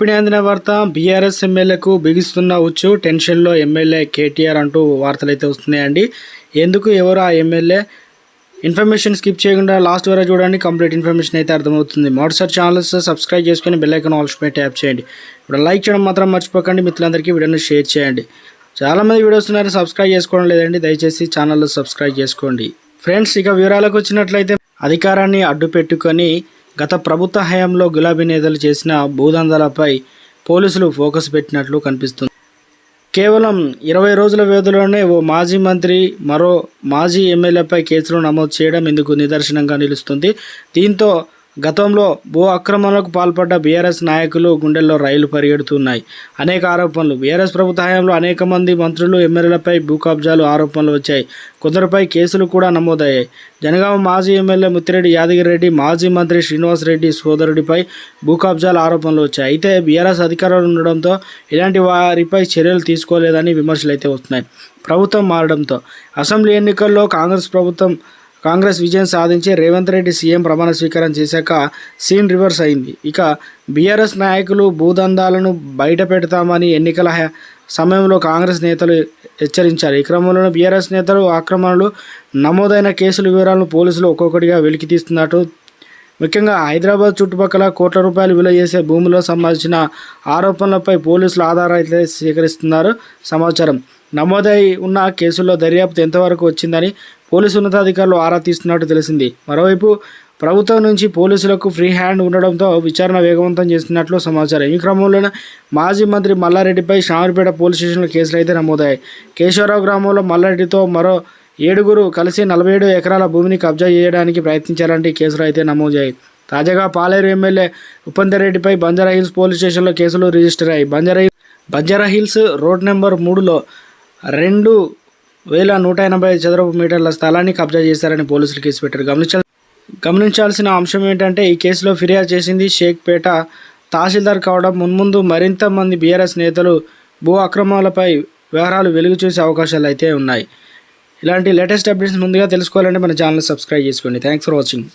ఇప్పుడే అందిన వార్త బీఆర్ఎస్ ఎమ్మెల్యేకు బిగిస్తున్న ఉచ్చు టెన్షన్లో ఎమ్మెల్యే కేటీఆర్ అంటూ వార్తలు అయితే వస్తున్నాయండి. ఎందుకు ఎవరు ఆ ఎమ్మెల్యే? ఇన్ఫర్మేషన్ స్కిప్ చేయకుండా లాస్ట్ వరకు చూడండి కంప్లీట్ ఇన్ఫర్మేషన్ అయితే అర్థమవుతుంది. మరోసారి ఛానల్స్ సబ్స్క్రైబ్ చేసుకొని బెల్లైకన్ ఐకాన్ ఆల్స్ పై ట్యాప్ చేయండి. ఇప్పుడు లైక్ చేయడం మాత్రం మర్చిపోకండి మిత్రులందరికీ వీడియోని షేర్ చేయండి. చాలామంది వీడియోస్ ఉన్నారు సబ్స్క్రైబ్ చేసుకోవడం లేదండి దయచేసి ఛానల్లో సబ్స్క్రైబ్ చేసుకోండి. ఫ్రెండ్స్ ఇక వివరాలకు వచ్చినట్లయితే అధికారాన్ని అడ్డు పెట్టుకొని గత ప్రభుత్వ హయాంలో గులాబీ నేతలు చేసిన భూదందాలపై పోలీసులు ఫోకస్ పెట్టినట్లు కనిపిస్తుంది. కేవలం ఇరవై రోజుల వ్యవధిలోనే ఓ మాజీ మంత్రి మరో మాజీ ఎమ్మెల్యేపై కేసులు నమోదు చేయడం ఇందుకు నిదర్శనంగా నిలుస్తుంది. దీంతో గతంలో భూ అక్రమాలకు పాల్పడ్డ బీఆర్ఎస్ నాయకులు గుండెల్లో రైలు పరిగెడుతున్నాయి. అనేక ఆరోపణలు. బీఆర్ఎస్ ప్రభుత్వ హయాంలో అనేక మంది మంత్రులు ఎమ్మెల్యేలపై భూ కబ్జాలు ఆరోపణలు వచ్చాయి. కొందరిపై కేసులు కూడా నమోదయ్యాయి. జనగామ మాజీ ఎమ్మెల్యే ముత్తిరెడ్డి యాదగిరెడ్డి మాజీ మంత్రి శ్రీనివాస్ రెడ్డి సోదరుడిపై భూ కబ్జాలు ఆరోపణలు వచ్చాయి. అయితే బీఆర్ఎస్ అధికారులు ఉండడంతో ఇలాంటి వారిపై చర్యలు తీసుకోలేదని విమర్శలు అయితే వస్తున్నాయి. ప్రభుత్వం మారడంతో. అసెంబ్లీ ఎన్నికల్లో కాంగ్రెస్ ప్రభుత్వం కాంగ్రెస్ విజయం సాధించి రేవంత్ రెడ్డి సీఎం ప్రమాణ స్వీకారం చేశాక సీన్ రివర్స్ అయింది. ఇక బీఆర్ఎస్ నాయకులు భూదందాలను బయట పెడతామని ఎన్నికల సమయంలో కాంగ్రెస్ నేతలు హెచ్చరించారు. ఈ క్రమంలో బీఆర్ఎస్ నేతలు ఆక్రమణలు నమోదైన కేసుల వివరాలను పోలీసులు ఒక్కొక్కటిగా వెలికితీస్తున్నట్టు ముఖ్యంగా హైదరాబాద్ చుట్టుపక్కల కోట్ల రూపాయలు విలువ చేసే భూమిలో సంబంధించిన ఆరోపణలపై పోలీసులు ఆధారాలు సేకరిస్తున్నారు. సమాచారం నమోదై ఉన్న కేసుల్లో దర్యాప్తు ఎంతవరకు వచ్చిందని పోలీసు ఉన్నతాధికారులు ఆరా తీస్తున్నట్టు తెలిసింది. మరోవైపు ప్రభుత్వం నుంచి పోలీసులకు ఫ్రీ హ్యాండ్ ఉండడంతో విచారణ వేగవంతం చేస్తున్నట్లు సమాచారం. ఈ క్రమంలోనే మాజీ మంత్రి మల్లారెడ్డిపై షామర్పేట పోలీస్ స్టేషన్లో కేసులు అయితే నమోదయ్యాయి. కేశవరావు గ్రామంలో మల్లారెడ్డితో మరో ఏడుగురు కలిసి నలభై ఏడు ఎకరాల భూమిని కబ్జా చేయడానికి ప్రయత్నించాలంటే కేసులు అయితే నమోదయ్యాయి. తాజాగా పాలేరు ఎమ్మెల్యే ఉపందరెడ్డిపై బంజారా హిల్స్ పోలీస్ స్టేషన్లో కేసులు రిజిస్టర్ అయ్యాయి. బంజారా బంజారా హిల్స్ రోడ్ నెంబర్ మూడులో రెండు వేల నూట ఎనభై చదరపు మీటర్ల స్థలాన్ని కబ్జా చేశారని పోలీసులు కేసు పెట్టారు. గమనించాలి గమనించాల్సిన అంశం ఏంటంటే ఈ కేసులో ఫిర్యాదు చేసింది షేక్పేట తహసీల్దార్ కావడం మున్ముందు మరింత మంది బీఆర్ఎస్ నేతలు భూ అక్రమాలపై వ్యవహారాలు వెలుగు చూసే అవకాశాలు అయితే ఉన్నాయి. ఇలాంటి లేటెస్ట్ అప్డేట్స్ ముందుగా తెలుసుకోవాలంటే మన ఛానల్ సబ్స్క్రైబ్ చేసుకోండి. Thanks for watching.